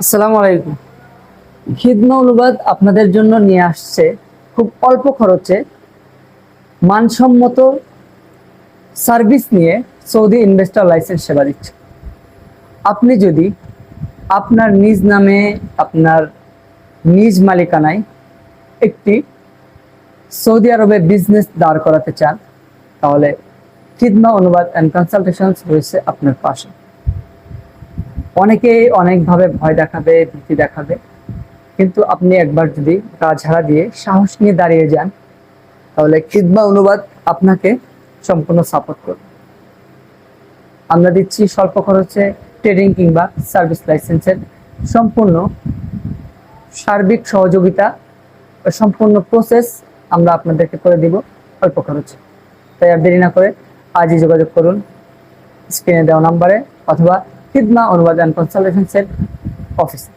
আসসালামু আলাইকুম। খিদমা অনুবাদ আপনাদের জন্য নিয়ে আসছে খুব অল্প খরচে মানসম্মত সার্ভিস নিয়ে সৌদি ইনভেস্টর লাইসেন্স সেবা দিচ্ছে। আপনি যদি আপনার নিজ নামে, আপনার নিজ মালিকানায় একটি সৌদি আরবে বিজনেস দাঁড় করাতে চান, তাহলে খিদমা অনুবাদ অ্যান্ড কনসালটেশন রয়েছে আপনার পাশে। অনেকে অনেকভাবে ভয় দেখাবে, ভীতি দেখাবে। কিন্তু আপনি একবার যদি গা ঝাড়া দিয়ে সাহস নিয়ে দাঁড়িয়ে যান, তাহলে খিদমা অনুবাদ আপনাকে সম্পূর্ণ সাপোর্ট করবে। আমরা দিচ্ছি স্বল্প খরচে ট্রেডিং কিংবা সার্ভিস লাইসেন্সের সম্পূর্ণ সার্বিক সহযোগিতা সম্পূর্ণ প্রসেস আমরা আপনাদেরকে করে দিব অল্প খরচে। তাই আর দেরি না করে আজই যোগাযোগ করুন স্ক্রিনে দেওয়া নাম্বারে অথবা খিদমা অনুবাদ অ্যান্ড কনসালটেশন সেট অফিসে